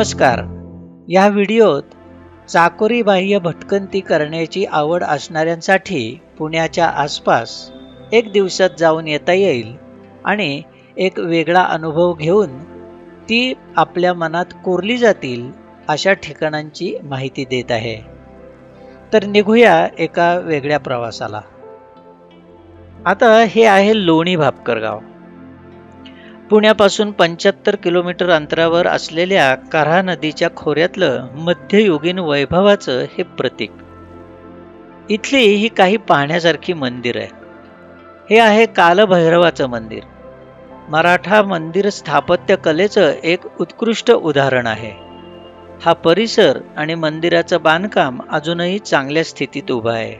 नमस्कार. या व्हिडिओत चाकोरी बाह्य भटकंती करण्याची आवड असणाऱ्यांसाठी पुण्याच्या आसपास एक दिवसात जाऊन येता येईल आणि एक वेगळा अनुभव घेऊन ती आपल्या मनात कोरली जातील अशा ठिकाणांची माहिती देत आहे. तर निघूया एका वेगळ्या प्रवासाला. आता हे आहे लोणी भापकर गाव पुण्यापासून पंच्याहत्तर किलोमीटर अंतरावर असलेल्या कऱ्हा नदीच्या खोऱ्यातलं मध्ययुगीन वैभवाचं हे प्रतीक. इथली ही काही पाहण्यासारखी मंदिर आहे हे आहे कालभैरवाचं मंदिर. मराठा मंदिर स्थापत्य कलेचं एक उत्कृष्ट उदाहरण आहे. हा परिसर आणि मंदिराचं बांधकाम अजूनही चांगल्या स्थितीत उभं आहे.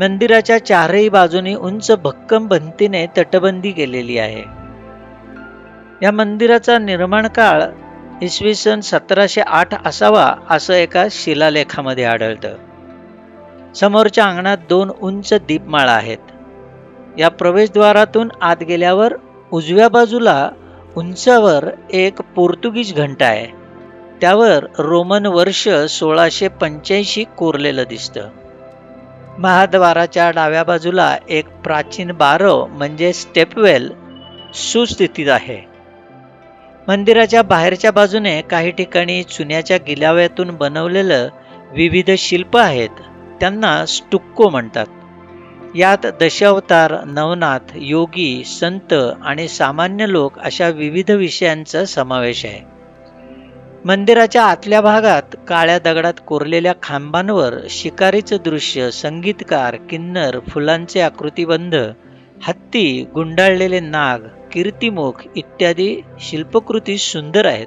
मंदिराच्या चारही बाजूनी उंच भक्कम भंतीने तटबंदी केलेली आहे. या मंदिराचा निर्माण काळ इसवी सन सतराशे आठ असावा असं एका शिलालेखामध्ये आढळतं. समोरच्या अंगणात दोन उंच दीपमाळा आहेत. या प्रवेशद्वारातून आत गेल्यावर उजव्या बाजूला उंचावर एक पोर्तुगीज घंटा आहे. त्यावर रोमन वर्ष सोळाशे पंच्याऐंशी कोरलेलं दिसतं. महाद्वाराच्या डाव्या बाजूला एक प्राचीन बारव म्हणजे स्टेपवेल सुस्थितीत आहे. मंदिराच्या बाहेरच्या बाजूने काही ठिकाणी चुन्याच्या गिलाव्यातून बनवलेलं विविध शिल्प आहेत. त्यांना स्टुक्को म्हणतात. यात दशावतार नवनाथ योगी संत आणि सामान्य लोक अशा विविध विषयांचा समावेश आहे. मंदिराच्या आतल्या भागात काळ्या दगडात कोरलेल्या खांबांवर शिकारीचं दृश्य संगीतकार किन्नर फुलांचे आकृतीबंध हत्ती गुंडाळलेले नाग कीर्तिमुख इत्यादी शिल्पकृती सुंदर आहेत.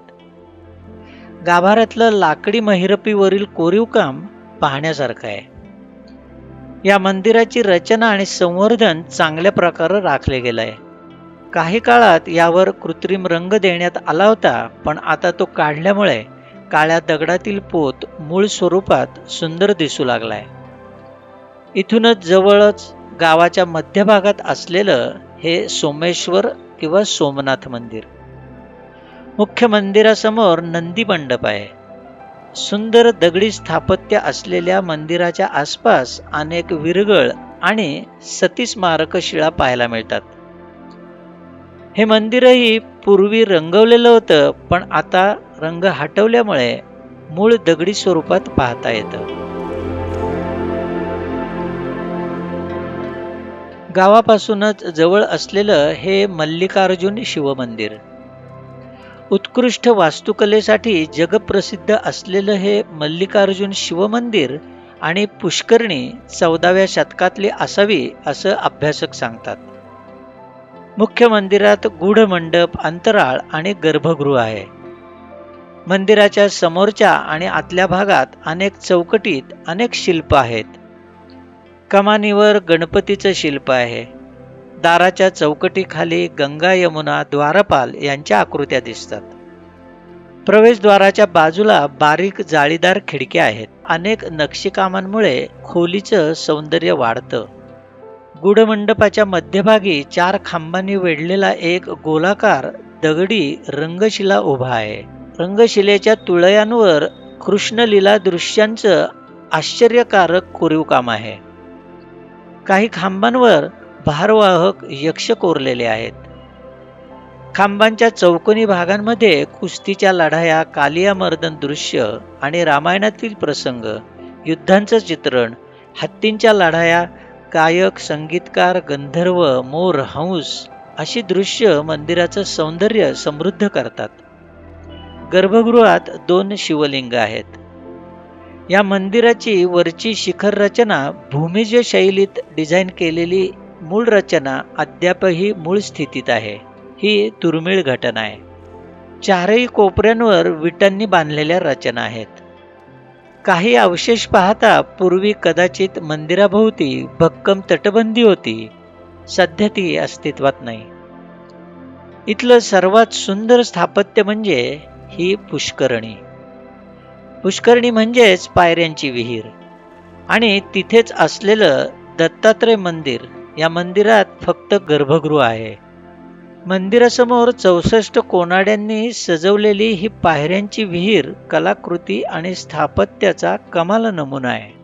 गाभाऱ्यातलं लाकडी महिरपीवरील कोरीवकाम पाहण्यासारखं आहे. या मंदिराची रचना आणि संवर्धन चांगल्या प्रकारे राखले गेलं आहे. काही काळात यावर कृत्रिम रंग देण्यात आला होता पण आता तो काढल्यामुळे काळ्या दगडातील पोत मूळ स्वरूपात सुंदर दिसू लागलाय. इथूनच जवळच गावाच्या मध्यभागात असलेलं हे सोमेश्वर किंवा सोमनाथ मंदिर. मुख्य मंदिरासमोर नंदी मंडप आहे. सुंदर दगडी स्थापत्य असलेल्या मंदिराच्या आसपास अनेक विरगळ आणि सती स्मारक शिळा पाहायला मिळतात. हे मंदिरही पूर्वी रंगवलेलं होतं पण आता रंग हटवल्यामुळे मूळ दगडी स्वरूपात पाहता येतं. गावापासूनच जवळ असलेलं हे मल्लिकार्जुन शिवमंदिर. उत्कृष्ट वास्तुकलेसाठी जगप्रसिद्ध असलेलं हे मल्लिकार्जुन शिवमंदिर आणि पुष्करणी चौदाव्या शतकातली असावी असं अभ्यासक सांगतात. मुख्य मंदिरात गूढ मंडप अंतराळ आणि गर्भगृह आहे. मंदिराच्या समोरच्या आणि आतल्या भागात अनेक चौकटीत अनेक शिल्प आहेत. कमानीवर गणपतीचं शिल्प आहे. दाराच्या चौकटीखाली गंगा यमुना द्वारपाल यांच्या आकृत्या दिसतात. प्रवेशद्वाराच्या बाजूला बारीक जाळीदार खिडक्या आहेत. अनेक नक्षीकामांमुळे खोलीचं सौंदर्य वाढतं. गुढमंडपाच्या मध्यभागी चार खांबांनी वेढलेला एक गोलाकार दगडी रंगशिला उभा आहे. रंगशिलेच्या तुळयांवर कृष्णलीला दृश्यांचं आश्चर्यकारक कोरीवकाम आहे. काही खांबांवर भारवाहक यक्ष कोरलेले आहेत. खांबांच्या चौकोनी भागांमध्ये कुस्तीच्या लढाया कालियामर्दन दृश्य आणि रामायणातील प्रसंग युद्धांचं चित्रण हत्तींच्या लढाया गायक संगीतकार गंधर्व मोर हंस अशी दृश्य मंदिराचं सौंदर्य समृद्ध करतात. गर्भगृहात दोन शिवलिंग आहेत. या मंदिराची वरची शिखर रचना भूमिज शैलीत डिझाईन केलेली मूळ रचना अद्यापही मूळ स्थितीत आहे. ही दुर्मिळ घटना आहे. चारही कोपऱ्यांवर विटांनी बांधलेल्या रचना आहेत. काही अवशेष पाहता पूर्वी कदाचित मंदिराभोवती भक्कम तटबंदी होती. सध्या ती अस्तित्वात नाही. इथलं सर्वात सुंदर स्थापत्य म्हणजे ही पुष्करणी. पुष्करणी म्हणजेच पायऱ्यांची विहीर. आणि तिथेच असलेलं दत्तात्रय मंदिर या मंदिरात फक्त गर्भगृह आहे. मंदिरासमोर चौसष्ट कोनाड्यांनी सजवलेली ही पायऱ्यांची विहीर कलाकृती आणि स्थापत्याचा कमाल नमुना आहे.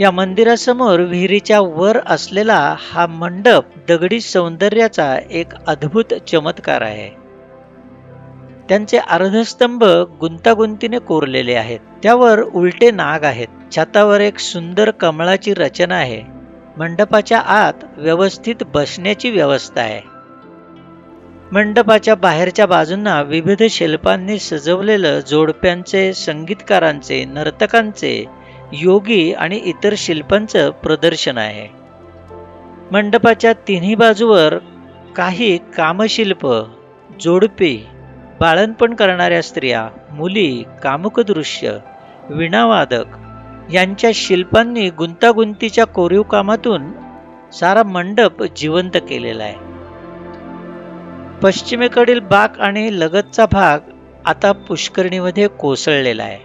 या मंदिरासमोर विहिरीच्या वर असलेला हा मंडप दगडी सौंदर्याचा एक अद्भुत चमत्कार आहे. त्यांचे अर्धस्तंभ गुंतागुंतीने कोरलेले आहेत. त्यावर उलटे नाग आहेत. छतावर एक सुंदर कमळाची रचना आहे. मंडपाच्या आत व्यवस्थित बसण्याची व्यवस्था आहे. मंडपाच्या बाहेरच्या बाजूंना विविध शिल्पांनी सजवलेलं जोडप्यांचे संगीतकारांचे नर्तकांचे योगी आणि इतर शिल्पांचं प्रदर्शन आहे. मंडपाच्या तिन्ही बाजूवर काही कामशिल्प जोडपे बाळणपण करणाऱ्या स्त्रिया मुली कामुक दृश्य विणावादक यांच्या शिल्पांनी गुंतागुंतीच्या कोरीव कामातून सारा मंडप जिवंत केलेला आहे. पश्चिमेकडील बाक आणि लगतचा भाग आता पुष्करणीमध्ये कोसळलेला आहे.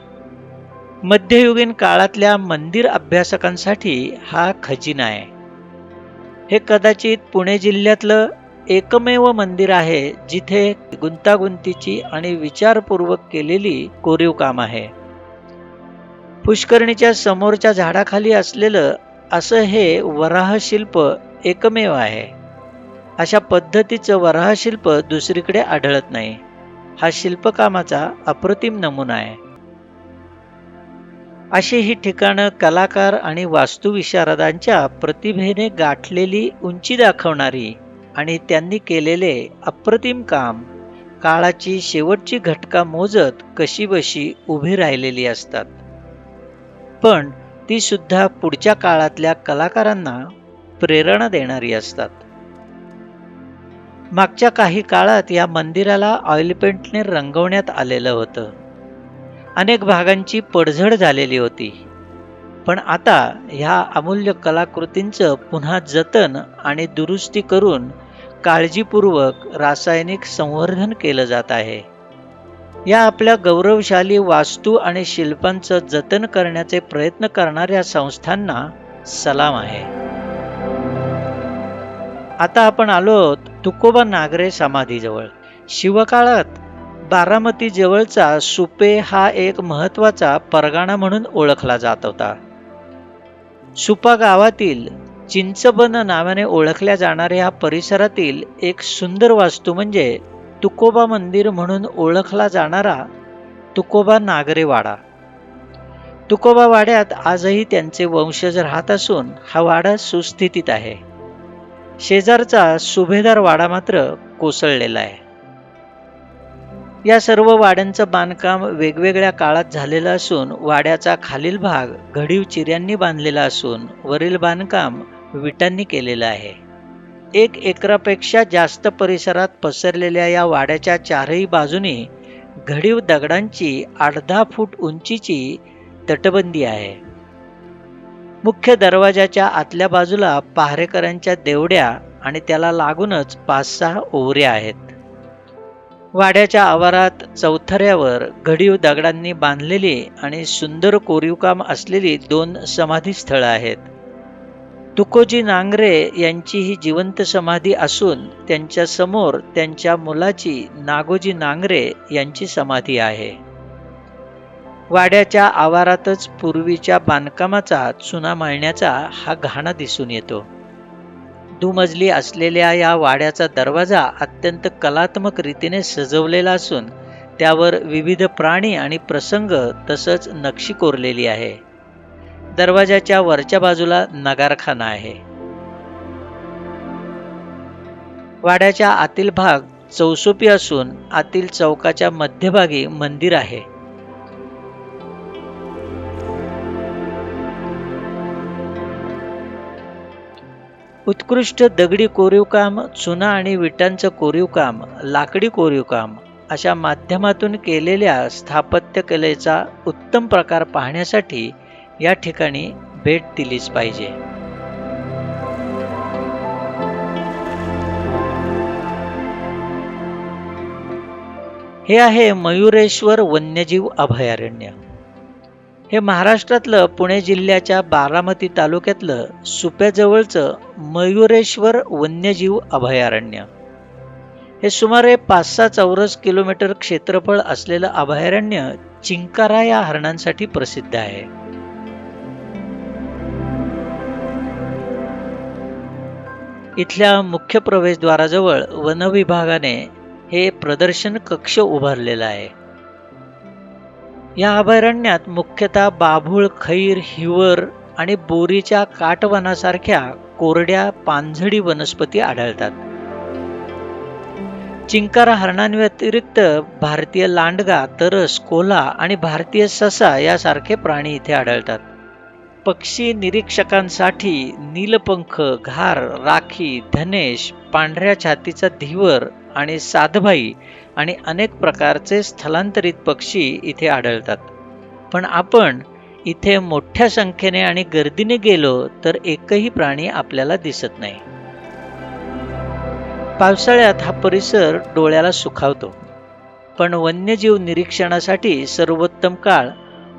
मध्ययुगीन काळातल्या मंदिर अभ्यासकांसाठी हा खजिना आहे. हे कदाचित पुणे जिल्ह्यातलं एकमेव मंदिर आहे जिथे गुंतागुंतीची आणि विचारपूर्वक केलेली कोरीव काम आहे. पुष्करणीच्या समोरच्या झाडाखाली असलेलं असं हे वराहशिल्प एकमेव आहे. अशा पद्धतीचं वराहशिल्प दुसरीकडे आढळत नाही. हा शिल्पकामाचा अप्रतिम नमुना आहे. अशी ही ठिकाणं कलाकार आणि वास्तुविशारदांच्या प्रतिभेने गाठलेली उंची दाखवणारी आणि त्यांनी केलेले अप्रतिम काम काळाची शेवटची घटका मोजत कशी बशी उभी राहिलेली असतात. पण ती सुद्धा पुढच्या काळातल्या कलाकारांना प्रेरणा देणारी असतात. मागच्या काही काळात या मंदिराला ऑइल पेंटने रंगवण्यात आलेलं होतं. अनेक भागांची पडझड झालेली होती. पण आता ह्या अमूल्य कलाकृतींचं पुन्हा जतन आणि दुरुस्ती करून काळजीपूर्वक रासायनिक संवर्धन केलं जात आहे. या आपल्या गौरवशाली वास्तू आणि शिल्पांचं जतन करण्याचे प्रयत्न करणाऱ्या संस्थांना सलाम आहे. आता आपण आलो आहोत तुकोबा नागरे समाधीजवळ. शिवकाळात बारामती जवळचा सुपे हा एक महत्त्वाचा परगाणा म्हणून ओळखला जात होता. सुपा गावातील चिंचबन नावाने ओळखल्या जाणाऱ्या या परिसरातील एक सुंदर वास्तू म्हणजे तुकोबा मंदिर म्हणून ओळखला जाणारा तुकोबा नागरे वाडा तुकोबा वाड्यात आजही त्यांचे वंशज राहत असून हा वाडा सुस्थितीत आहे. शेजारचा सुभेदार वाडा मात्र कोसळलेला आहे. या सर्व वाड्यांचं बांधकाम वेगवेगळ्या काळात झालेलं असून वाड्याचा खालील भाग घडीव चिऱ्यांनी बांधलेला असून वरील बांधकाम विटांनी केलेलं आहे. एक एकरापेक्षा जास्त परिसरात पसरलेल्या या वाड्याच्या चारही बाजूनी घडीव दगडांची अर्धा फूट उंचीची तटबंदी आहे. मुख्य दरवाजाच्या आतल्या बाजूला पहारेकरांच्या देवड्या आणि त्याला लागूनच पाच सहा ओवऱ्या आहेत. वाड्याच्या आवारात चौथऱ्यावर घडीव दगडांनी बांधलेली आणि सुंदर कोरीवकाम असलेली दोन समाधी स्थळं आहेत. तुकोजी नांगरे यांची ही जिवंत समाधी असून त्यांच्यासमोर त्यांच्या मुलाची नागोजी नांगरे यांची समाधी आहे. वाड्याच्या आवारातच पूर्वीच्या बांधकामाचा चुना माळण्याचा हा घाणा दिसून येतो. दुमजली असलेल्या या वाड्याचा दरवाजा अत्यंत कलात्मक रीतीने सजवलेला असून त्यावर विविध प्राणी आणि प्रसंग तसंच नक्षी कोरलेली आहे. दरवाजाच्या वरच्या बाजूला नगारखाना आहे. वाड्याच्या आतील भाग चौसोपी असून आतील चौकाच्या मध्यभागी मंदिर आहे. उत्कृष्ट दगडी कोरीवकाम चुना आणि विटांचं कोरीवकाम लाकडी कोरीवकाम अशा माध्यमातून केलेल्या स्थापत्यकलेचा उत्तम प्रकार पाहण्यासाठी या ठिकाणी भेट दिलीच पाहिजे. हे आहे मयुरेश्वर वन्यजीव अभयारण्य. हे महाराष्ट्रातलं पुणे जिल्ह्याच्या बारामती तालुक्यातलं सुप्याजवळचं मयुरेश्वर वन्यजीव अभयारण्य. हे सुमारे पाच सहा चौरस किलोमीटर क्षेत्रफळ असलेलं अभयारण्य चिंकारा या हरणांसाठी प्रसिद्ध आहे. इथल्या मुख्य प्रवेशद्वाराजवळ वनविभागाने हे प्रदर्शन कक्ष उभारलेलं आहे. या अभयारण्यात मुख्यतः बाभूळ खैर हिवर आणि बोरीच्या काटवनासारख्या कोरड्या पानझडी वनस्पती आढळतात. चिंकारा हरणांव्यतिरिक्त भारतीय लांडगा तरस कोला आणि भारतीय ससा यासारखे प्राणी इथे आढळतात. पक्षी निरीक्षकांसाठी नीलपंख घार राखी धनेश पांढऱ्या छातीचा धीवर आणि साधबाई आणि अनेक प्रकारचे स्थलांतरित पक्षी इथे आढळतात. पण आपण इथे मोठ्या संख्येने आणि गर्दीने गेलो तर एकही प्राणी आपल्याला दिसत नाही. पावसाळ्यात हा परिसर डोळ्याला सुखावतो. पण वन्यजीव निरीक्षणासाठी सर्वोत्तम काळ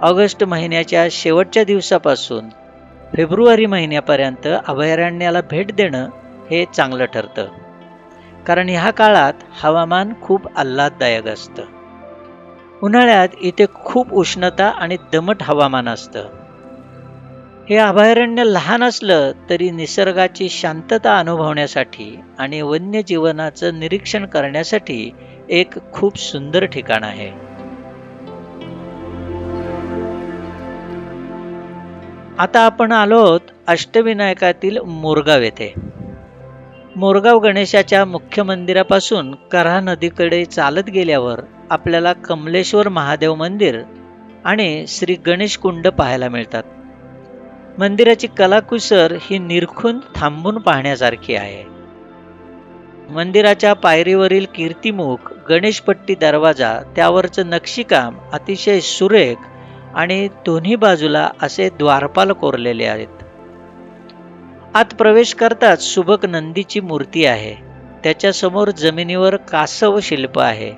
ऑगस्ट महिन्याच्या शेवटच्या दिवसापासून फेब्रुवारी महिन्यापर्यंत अभयारण्याला भेट देणं हे चांगलं ठरतं. कारण ह्या काळात हवामान खूप आल्हाददायक असतं. उन्हाळ्यात इथे खूप उष्णता आणि दमट हवामान असतं. हे अभयारण्य लहान असलं तरी निसर्गाची शांतता अनुभवण्यासाठी आणि वन्यजीवनाचं निरीक्षण करण्यासाठी एक खूप सुंदर ठिकाण आहे. आता आपण आलो आहोत अष्टविनायकातील मोरगाव येथे. मोरगाव गणेशाच्या मुख्य मंदिरापासून कऱ्हा नदीकडे चालत गेल्यावर आपल्याला कमलेश्वर महादेव मंदिर आणि श्री गणेश कुंड पाहायला मिळतात. मंदिराची कलाकुसर ही निरखून थांबून पाहण्यासारखी आहे. मंदिराच्या पायरीवरील कीर्तिमुख गणेशपट्टी दरवाजा त्यावरचं नक्षीकाम अतिशय सुरेख आणि दोन्ही बाजूला असे द्वारपाल कोरलेले आहेत. आत प्रवेश करताच सुबक नंदीची मूर्ती आहे. त्याच्यासमोर जमिनीवर कासव शिल्प आहे.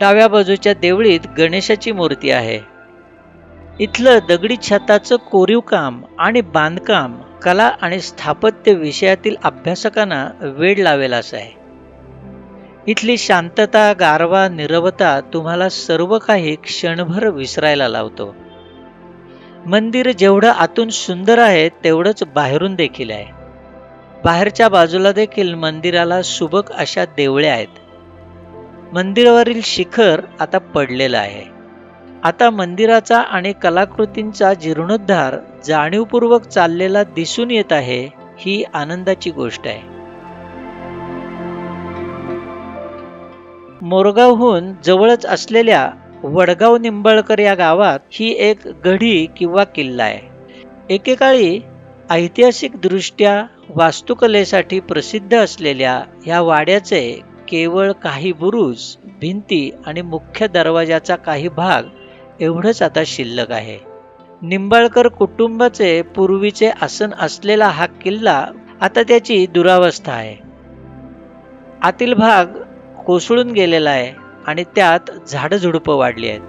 डाव्या बाजूच्या देवळीत गणेशाची मूर्ती आहे. इथलं दगडी छताचं कोरीव काम आणि बांधकाम कला आणि स्थापत्य विषयातील अभ्यासकांना वेळ लावेल असं आहे. इथली शांतता गारवा निरवता तुम्हाला सर्व काही क्षणभर विसरायला लावतो. मंदिर जेवढं आतून सुंदर आहे तेवढंच बाहेरून देखील आहे. बाहेरच्या बाजूला देखील मंदिराला सुबक अशा देवळ्या आहेत. मंदिरावरील शिखर आता पडलेलं आहे. आता मंदिराचा आणि कलाकृतींचा जीर्णोद्धार जाणीवपूर्वक चाललेला दिसून येत आहे ही आनंदाची गोष्ट आहे. मोरगावहून जवळच असलेल्या वडगाव निंबाळकर या गावात ही एक गढी किंवा किल्ला आहे. एकेकाळी ऐतिहासिकदृष्ट्या वास्तुकलेसाठी प्रसिद्ध असलेल्या ह्या वाड्याचे केवळ काही बुरुज भिंती आणि मुख्य दरवाजाचा काही भाग एवढंच आता शिल्लक आहे. निंबाळकर कुटुंबाचे पूर्वीचे आसन असलेला हा किल्ला आता त्याची दुरावस्था आहे. आतील भाग कोसळून गेलेला आहे आणि त्यात झाडझुडपं वाढली आहेत.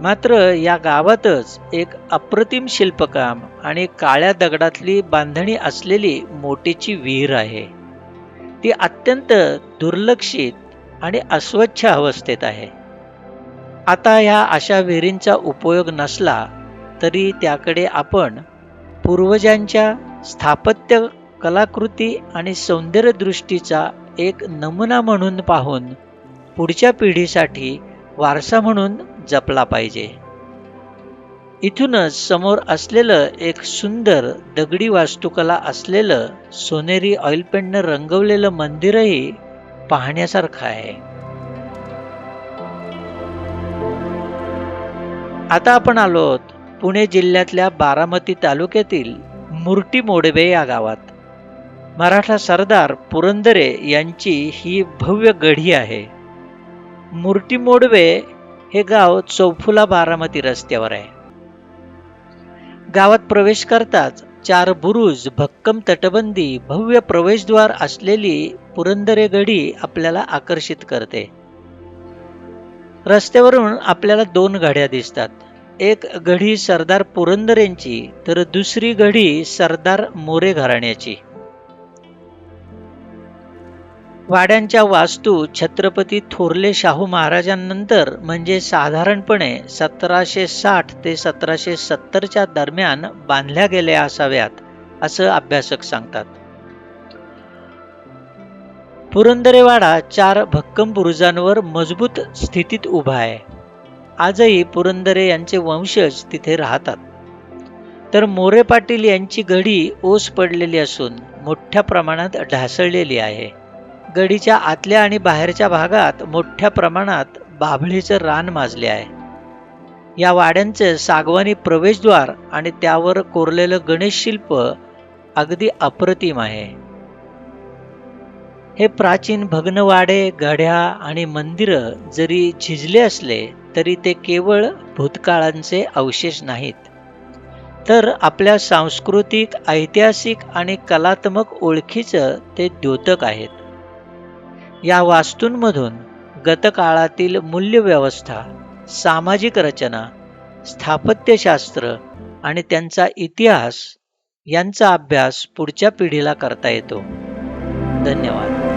मात्र या गावातच एक अप्रतिम शिल्पकाम आणि काळ्या दगडातली बांधणी असलेली मोठीची विहीर आहे. ती अत्यंत दुर्लक्षित आणि अस्वच्छ अवस्थेत आहे. आता ह्या अशा विहिरींचा उपयोग नसला तरी त्याकडे आपण पूर्वजांच्या स्थापत्य कलाकृती आणि सौंदर्यदृष्टीचा एक नमुना म्हणून पाहून पुढच्या पिढीसाठी वारसा म्हणून जपला पाहिजे. इथूनच समोर असलेलं एक सुंदर दगडी वास्तुकला असलेलं सोनेरी ऑइलपेंटनं रंगवलेलं मंदिरही पाहण्यासारखं आहे. आता आपण आलो आहोत पुणे जिल्ह्यातल्या बारामती तालुक्यातील मुर्टी मोडबे या गावात. मराठा सरदार पुरंदरे यांची ही भव्य गढी आहे. मूर्ती मोडवे हे गाव चौफुला बारामती रस्त्यावर आहे. गावात प्रवेश करताच चार बुरुज भक्कम तटबंदी भव्य प्रवेशद्वार असलेली पुरंदरे गढी आपल्याला आकर्षित करते. रस्त्यावरून आपल्याला दोन गाड्या दिसतात. एक गढी सरदार पुरंदरेंची तर दुसरी गढी सरदार मोरे घराण्याची. वाड्यांच्या वास्तू छत्रपती थोरले शाहू महाराजांनंतर म्हणजे साधारणपणे सतराशे साठ ते सतराशे सत्तरच्या दरम्यान बांधल्या गेल्या असाव्यात असं अभ्यासक सांगतात. पुरंदरेवाडा चार भक्कम बुरुजांवर मजबूत स्थितीत उभा आहे. आजही पुरंदरे यांचे वंशज तिथे राहतात. तर मोरे पाटील यांची घडी ओस पडलेली असून मोठ्या प्रमाणात ढासळलेली आहे. गडीच्या आतल्या आणि बाहेरच्या भागात मोठ्या प्रमाणात बाभळीचं रान माजले आहे. या वाड्यांचे सागवानी प्रवेशद्वार आणि त्यावर कोरलेलं गणेश शिल्प अगदी अप्रतिम आहे. हे प्राचीन भग्नवाडे गढ्या आणि मंदिरं जरी झिजले असले तरी ते केवळ भूतकाळांचे अवशेष नाहीत. तर आपल्या सांस्कृतिक ऐतिहासिक आणि कलात्मक ओळखीचं ते द्योतक आहेत. या वास्तूंमधून गतकाळातील मूल्यव्यवस्था सामाजिक रचना स्थापत्यशास्त्र आणि त्यांचा इतिहास यांचा अभ्यास पुढच्या पिढीला करता येतो. धन्यवाद.